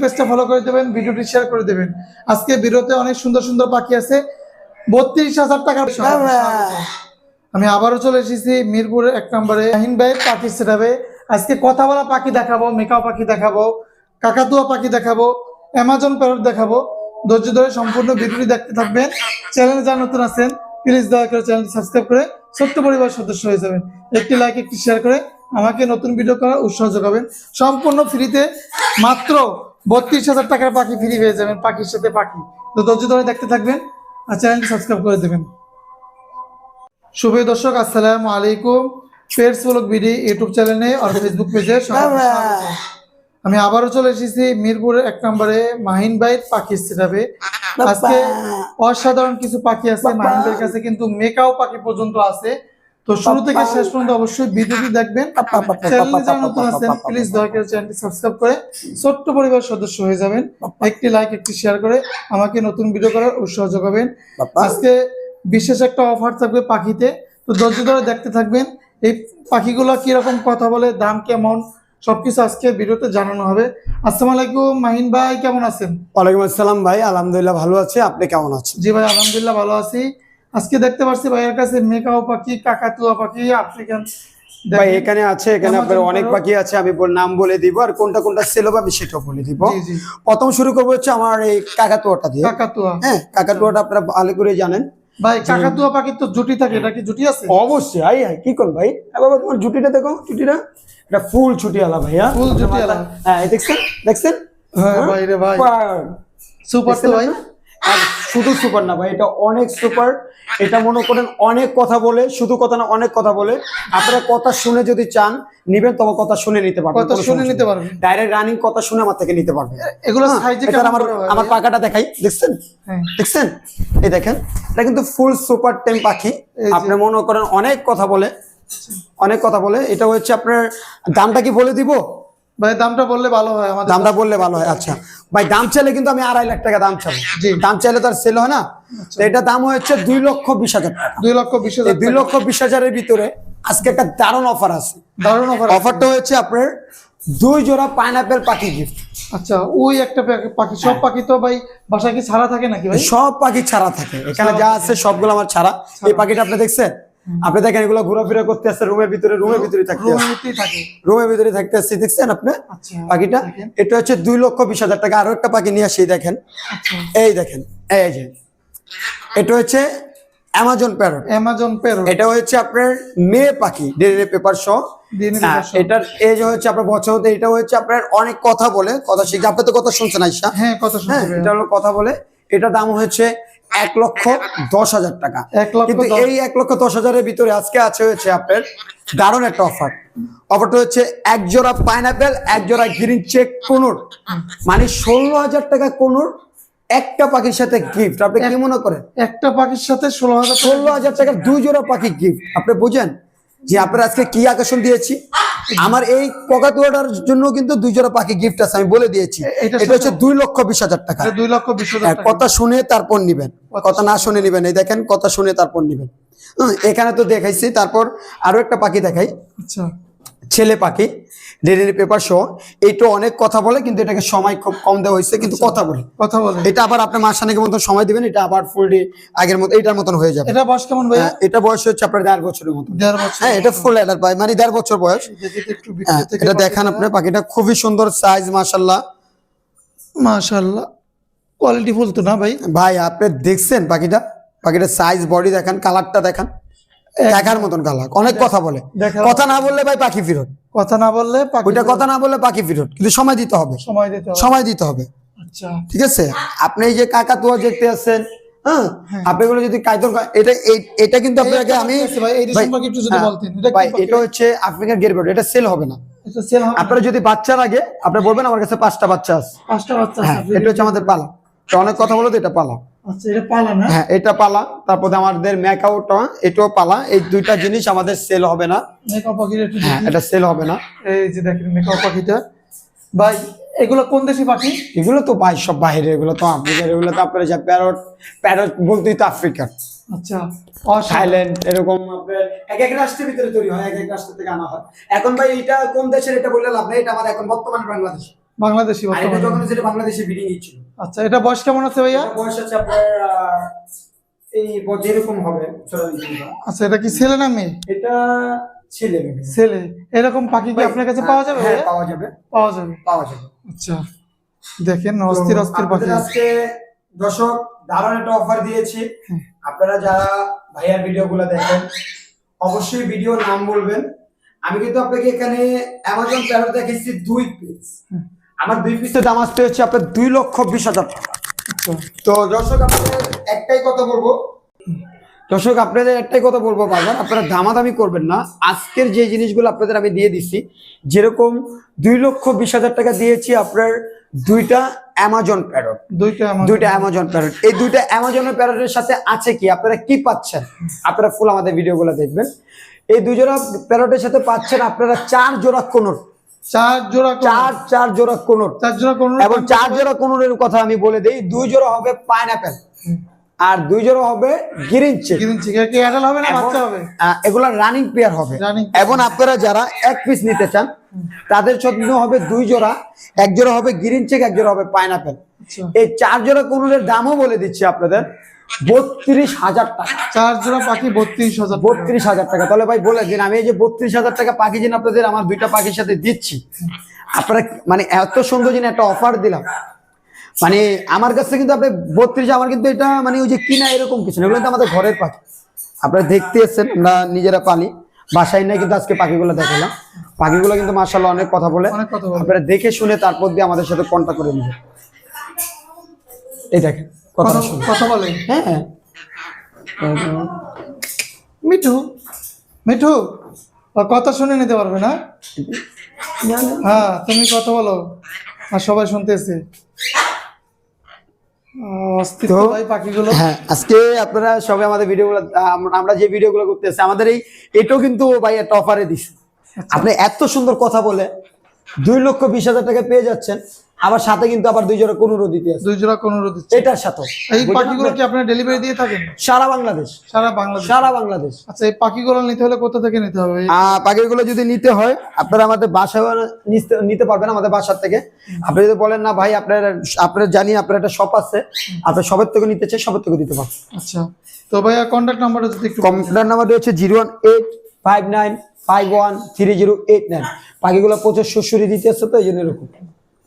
পেজটা ফলো করে দেবেন, ভিডিওটি শেয়ার করে দেবেন। আজকে ভিডিওতে অনেক সুন্দর সুন্দর পাখি আছে। বত্রিশ হাজার টাকার আমি আবারও চলে এসেছি মিরপুরের এক নম্বরে। শাহিন ভাই পাখি সেটাবে আজকে কথা বলা পাখি দেখাবো মেকাও পাখি দেখাবো, কাকাতুয়া পাখি দেখাবো অ্যামাজন প্যারট দেখাবো। ধৈর্য ধরে সম্পূর্ণ ভিডিওটি দেখতে থাকবেন। চ্যানেলে যা নতুন আছেন প্লিজ দয়া করে চ্যানেলটি সাবস্ক্রাইব করে ছোট্ট পরিবার সদস্য হয়ে যাবেন। একটি লাইক একটি শেয়ার করে আমাকে নতুন ভিডিও করার উৎসাহ যোগাবেন। সম্পূর্ণ ফ্রিতে মাত্র বত্রিশ হাজার টাকার পাখি ফ্রি পেয়ে যাবেন পাখির সাথে পাখি। তো ধৈর্য ধরে দেখতে থাকবেন আর চ্যানেলটি সাবস্ক্রাইব করে দেবেন। শুভ দর্শক আসসালামু আলাইকুম। পেটস ব্লগ বিডি ইউটিউব চ্যানেলে আর ফেসবুক পেজে আমি আবারও চলে এসেছি মিরপুরের এক নম্বরে মাহিন ভাইয়ের পাখি সেটাবে আজকে অসাধারণ কিছু পাখি আছে মাহিন ভাইয়ের কাছে কিন্তু মেকাও পাখি পর্যন্ত আছে। তো শুরু থেকে শেষ পর্যন্ত অবশ্যই ভিডিওটি দেখবেন। চ্যানেলে যারা নতুন আছেন প্লিজ দয়া করে চ্যানেলটি সাবস্ক্রাইব করে ছোট্ট পরিবার সদস্য হয়ে যাবেন। একটি লাইক একটি শেয়ার করে আমাকে নতুন ভিডিও করার উৎসাহ যোগাবেন। আজকে বিশেষ একটা অফার থাকবে পাখিতে। তো ধৈর্য ধরে দেখতে থাকবেন এই পাখিগুলো কীরকম কথা বলে দাম কেমন সবকিছু আজকে ভিডিওতে জানানো হবে। আসসালামু আলাইকুম মাহিন ভাই কেমন আছেন? ওয়ালাইকুম আসসালাম ভাই আলহামদুলিল্লাহ ভালো আছে। আপনি কেমন আছেন? জি ভাই আলহামদুলিল্লাহ ভালো আছি। আজকে দেখতে পাচ্ছি ভাইয়ের কাছে মেকাও পাখি কাকাতুয়া পাখি আফ্রিকান। ভাই এখানে আছে এখানে আপনার অনেক। পাখি আছে আমি নাম বলে দিব আর কোনটা কোনটা সেল হবে আমি সেটাও বলে দিব। প্রথম শুরু করব হচ্ছে আমার এই কাকাতুয়াটা দিয়ে। কাকাতুয়া। হ্যাঁ কাকাতুয়াটা আপনারা ভালো করে জানেন। ভাই কাকাতুয়া পাখির তো জুটি থাকে এটা কি জুটি আছে? অবশ্যই আই আই কি কর ভাই? এ বাবা তোমার জুটিটা দেখো জুটিটা। এটা ফুল ছুটি আলা ভাইয়া। Full ছুটি আলা। হ্যাঁ দেখছেন? দেখছেন? হ্যাঁ ভাই রে ভাই। সুপার তো ভাই। আর শুধু সুপার না ভাই এটা অনেক সুপার। এটা মনে করেন অনেক কথা বলে শুধু কথা না অনেক কথা বলে। আপনারা কথা শুনে যদি চান নিবেন তবে কথা শুনে নিতে পারবেন কথা শুনে নিতে পারবেন। ডাইরেক্ট রানিং কথা শুনে আমার থেকে নিতে পারবেন। এগুলো সাইজে এটা আমার আমার? পাকাটা দেখাই দেখছেন? হ্যাঁ। দেখছেন? এই দেখেন এটা কিন্তু ফুল সুপার টেম পাখি। আপনি মনে করেন অনেক কথা বলে অনেক কথা বলে। এটা হচ্ছে আপনার দামটা কি বলে দিব? ভাই দামটা বললে ভালো হয় আমাদের দামটা বললে ভালো হয় আচ্ছা। ভাই দাম চাইলে কিন্তু আমি আড়াই লাখ টাকা দাম চাবো। দাম চাইলে তো আর সেল হয় না। তো এটা দাম হচ্ছে দুই লক্ষ বিশ হাজার টাকা। দুই লক্ষ বিশ হাজার দুই লক্ষ বিশ হাজারের ভিতরে আজকে একটা দারুণ অফার আছে। দারুণ অফার অফারটা হচ্ছে আপনার দুই জোড়া পাইনাপেল পাখি গিফট আচ্ছা ওই একটা পাখি সব পাখি তো ভাই বাসায় কি ছাড়া থাকে নাকি ভাই? সব পাখি ছাড়া থাকে। এখানে যা আছে সবগুলো আমার ছাড়া। এই পাখিটা আপনি দেখছেন? আপনি দেখেন এগুলো ঘোরাফেরা করতে আসছে রুমের ভিতরে রুমের ভিতরে থাকতে রুমের ভিতরে থাকতে আসছে দেখছেন আপনি? আচ্ছা পাখিটা এটা হচ্ছে দুই লক্ষ বিশ হাজার টাকা। আরও একটা পাখি নিয়ে আসি দেখেন। আচ্ছা। এই দেখেন এই যে। এটা হচ্ছে অ্যামাজন প্যারট অ্যামাজন পেরো এটা হচ্ছে আপনার মেয়ে পাখি ডিএনএ পেপার সহ হ্যাঁ, এটার এজ হচ্ছে আপনার বছর হতে এটা হচ্ছে আপনার অনেক কথা বলে কথা শিখে। আপনি তো কথা শুনছেন আইসা। হ্যাঁ কত হ্যাঁ শুনতে এটা হলো কথা বলে। এটা দাম হচ্ছে এক লক্ষ দশ হাজার টাকা। কিন্তু এই এক লক্ষ দশ হাজারের ভিতরে আজকে আছে হচ্ছে আপনার দারুণ একটা অফার অফারটা হচ্ছে এক জোড়া পাইনাপেল এক জোড়া গ্রিন চেক কোনুর। মানে ষোলো হাজার টাকা কোনুর একটা পাখির সাথে গিফট আপনি কি মনে করেন? একটা পাখির সাথে ষোলো হাজার ষোলো হাজার টাকার দুই জোড়া পাখি গিফট আপনি বুঝেন যে আপনার আজকে কি আকর্ষণ দিয়েছি? আমার এই ককাতুয়াটার জন্য কিন্তু দুই জোড়া পাখি গিফট আছে আমি বলে দিয়েছি। এটা হচ্ছে দুই লক্ষ বিশ হাজার টাকা। দুই লক্ষ বিশ হাজার হ্যাঁ, কথা শুনে তারপর নিবেন। কথা না শুনে নিবেন। এই দেখেন কথা শুনে তারপর নিবেন। এখানে তো দেখাইছি তারপর আরও একটা পাখি দেখাই। আচ্ছা। ছেলে পাখি ডেলি পেপার সহ এইটা অনেক কথা বলে কিন্তু এটাকে সময় খুব কম দেওয়া হয়েছে কিন্তু কথা বলে। কথা বলে। এটা আবার আপনি মাসানিকের মতো সময় দিবেন এটা আবার ফুল ডে আগের মতো এটার মতন হয়ে যাবে। এটা বয়স কেমন ভাই হ্যাঁ, এটা বয়স হচ্ছে আপনার দেড় বছরের মতো দেড় বছর। হ্যাঁ এটা ফুল অ্যাডাল্ট পাই মানে দেড় বছর বয়স। হ্যাঁ, এটা দেখান আপনার পাখিটা খুবই সুন্দর সাইজ মাশাল্লাহ মাশাআল্লাহ। কোয়ালিটি ফুল তো না ভাই? ভাই আপনি দেখছেন পাখিটা? পাখিটার সাইজ বডি দেখান কালারটা দেখান। দেখার মতন কালার অনেক কথা বলে। কথা না বললে ভাই পাখি ফিরত। কথা না বললে ওইটা কথা না বললে পাখি ফেরত। কিন্তু সময় দিতে হবে। সময় দিতে হবে। সময় দিতে হবে। আচ্ছা। ঠিক আছে? আপনি এই যে কাকাতুয়া দেখতে আসছেন হ্যাঁ? আপনি এগুলো যদি কায়দন এটা এটা কিন্তু আপনাকে আমি হ্যাঁ, এটা হচ্ছে আফ্রিকান এটা সেল হবে না। আপনারা যদি বাচ্চার আগে আপনি বলবেন আমার কাছে পাঁচটা বাচ্চা আছে। পাঁচটা বাচ্চা হ্যাঁ এটা হচ্ছে আমাদের পালা। তো অনেক কথা বলো তো এটা পালা। হ্যাঁ এটা পালা। তারপরে আমাদের ম্যাকাউটা এটাও পালা। এই দুইটা জিনিস আমাদের সেল হবে না। হ্যাঁ এটা সেল হবে না। এই যে দেখেন মেকআপ পাখিটা ভাই এগুলো কোন দেশি পাখি? এগুলো তো ভাই সব বাইরে এগুলো তো আফ্রিকার এগুলো তো আপনার যা প্যারট প্যারট বলতেই তো আফ্রিকার আচ্ছা থাইল্যান্ড এরকম এক এক রাষ্ট্রের ভিতরে তৈরি হয় এক এক রাষ্ট্র থেকে আনা হয়। এখন ভাই এটা কোন দেশের এটা বললে লাভ নেই এটা আমার এখন বর্তমানে বাংলাদেশ। বাংলাদেশি আর এটা যখন বাংলাদেশে আচ্ছা এটা বয়স কেমন আছে ভাইয়া? বয়স আছে আপনার এই যেরকম হবে আচ্ছা এটা কি ছেলে না মেয়ে? এটা ছেলে এরকম পাখি কি আপনার কাছে পাওয়া যাবে হ্যাঁ পাওয়া যাবে। পাওয়া যাবে। পাওয়া যাবে। আচ্ছা দেখেন অস্থির তো অস্থির পাখি। আপনাদের আজকে দর্শক দারুণ একটা অফার দিয়েছি। আপনারা যারা ভাইয়ার ভিডিওগুলো দেখেন অবশ্যই ভিডিও নাম বলবেন। আমি কিন্তু আপনাকে এখানে অ্যামাজন দেখেছি দুই পিস হুম। আমার দুই পিসের দাম আসতে হচ্ছে আপনার দুই লক্ষ বিশ হাজার টাকা। তো দর্শক আপনাদের একটাই কথা বলব। দর্শক আপনাদের একটাই কথা বলব বারবার আপনারা দামাদামি করবেন না। আজকের যে জিনিসগুলো আপনাদের আমি দিয়ে দিচ্ছি যেরকম দুই লক্ষ বিশ হাজার টাকা দিয়েছি আপনার দুইটা অ্যামাজন প্যারট দুইটা দুইটা অ্যামাজন প্যারট এই দুইটা অ্যামাজনের প্যারটের সাথে আছে কি? আপনারা কি পাচ্ছেন? আপনারা ফুল আমাদের ভিডিওগুলো দেখবেন। এই দুজোড়া প্যারটের সাথে পাচ্ছেন আপনারা চার জোড়া কোনর। চার জোড়া চার চার জোড়া কোনর। চার জোড়া এবং চার জোড়া কোনরের কথা আমি বলে দিই দুই জোড়া হবে পাইনাপেল আর দুই জোড়া হবে গ্রিন চেক গ্রিন চিকেন কি অ্যাডাল হবে না বাচ্চা হবে? এগুলা রানিং পেয়ার হবে। এবং আপনারা যারা এক পিস নিতে চান তাদের জন্য হবে দুই জোড়া এক জোড়া হবে গ্রিন চেক এক জোড়া হবে পাইনাপেল আচ্ছা। এই চার জোড়া কোনরের দামও বলে দিচ্ছি আপনাদের। বত্রিশ হাজার টাকা। চার জোড়া পাখি বত্রিশ হাজার বত্রিশ হাজার টাকা। তাহলে ভাই বলে দিন আমি এই যে বত্রিশ হাজার টাকা পাখি যিনি আপনাদের আমার দুইটা পাখির সাথে দিচ্ছি। আপনারা মানে এত সুন্দর যিনি একটা অফার দিলাম। মানে আমার কাছে কিন্তু আপনি বত্রিশ আমার কিন্তু এটা মানে ওই যে কিনা এরকম কিছু না। এগুলো কিন্তু আমাদের ঘরের পাখি। আপনারা দেখতে এসছেন আমরা নিজেরা পালি। বাসায় নিয়ে কিন্তু আজকে পাখিগুলো দেখালাম। পাখিগুলো কিন্তু মার্শাল্লাহ অনেক কথা বলে। অনেক কথা বলে। আপনারা দেখে শুনে তারপর দিয়ে আমাদের সাথে কন্ট্যাক্ট করে নেবেন। এই দেখেন। কথা কথা বলে। হ্যাঁ। মিঠু মিঠু কথা শুনে নিতে পারবে না? হ্যাঁ তুমি কথা বলো। আর সবাই শুনতেছে। হ্যাঁ আজকে আপনারা সবাই আমাদের ভিডিওগুলো আমরা যে ভিডিওগুলো করতেছি আমাদের এই এটাও কিন্তু ভাই একটা অফারে দিছে। আপনি এত সুন্দর কথা বলে দুই লক্ষ বিশ হাজার টাকা পেয়ে যাচ্ছেন। আবার সাথে কিন্তু আবার দুই জোড়া কোনো দিতে আছে। দুই জোড়া কোন দিচ্ছে। এটার সাথে। এই পাখিগুলো কি আপনারা ডেলিভারি দিয়ে থাকেন? সারা বাংলাদেশ। সারা বাংলাদেশ। সারা বাংলাদেশ। আচ্ছা এই পাখিগুলো নিতে হলে কোথা থেকে নিতে হবে? পাখিগুলো যদি নিতে হয় আপনারা আমাদের বাসা নিতে- নিতে পারবেন আমাদের বাসার থেকে। আপনি যদি বলেন না ভাই আপনার আপনারা জানি আপনার একটা শপ আছে। আপনার সবের থেকে নিতে চাই সবের থেকে দিতে পারবেন। আচ্ছা। তো ভাইয়া কন্ট্যাক্ট নাম্বারটা যদি একটু কম্পিউটার নাম্বারটি হচ্ছে zero one eight five nine five one three zero eight nine পাখিগুলো প্রচুর সুশুরি দিতে আসছে তো এই জন্য এরকম।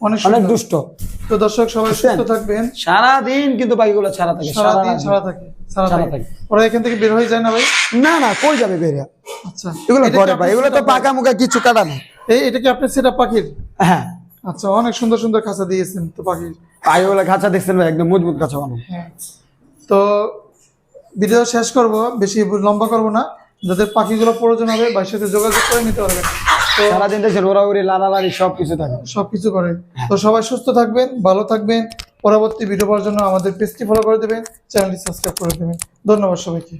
অনেক দুষ্ট। তো দর্শক সবাই? সুস্থ থাকবেন। সারাদিন কিন্তু পাখিগুলো ছাড়া থাকে। সারা থাকে সারা সারা থাকে। থাকে। ওরা এখান থেকে বের হয়ে যায় না ভাই? না না কই যাবে বেরিয়া আচ্ছা। এগুলো ঘরে পাই এগুলো তো পাকা কিছু কাটা না এই এটা কি আপনার সেটা পাখির? হ্যাঁ। আচ্ছা অনেক সুন্দর সুন্দর খাঁচা দিয়েছেন তো পাখির। পাখিগুলো খাঁচা দেখছেন ভাই একদম মজবুত খাঁচা বানানো। হ্যাঁ। তো ভিডিও শেষ করব বেশি লম্বা করব না। যাদের পাখিগুলো প্রয়োজন হবে ভাইয়ের সাথে যোগাযোগ করে নিতে পারবেন। সারাদিন দেখছেন ওরাউরি লালালারি সবকিছু থাকে। সবকিছু করে। তো সবাই সুস্থ থাকবেন ভালো থাকবেন। পরবর্তী ভিডিও পাওয়ার জন্য আমাদের পেজটি ফলো করে দেবেন চ্যানেলটি সাবস্ক্রাইব করে দেবেন। ধন্যবাদ সবাইকে।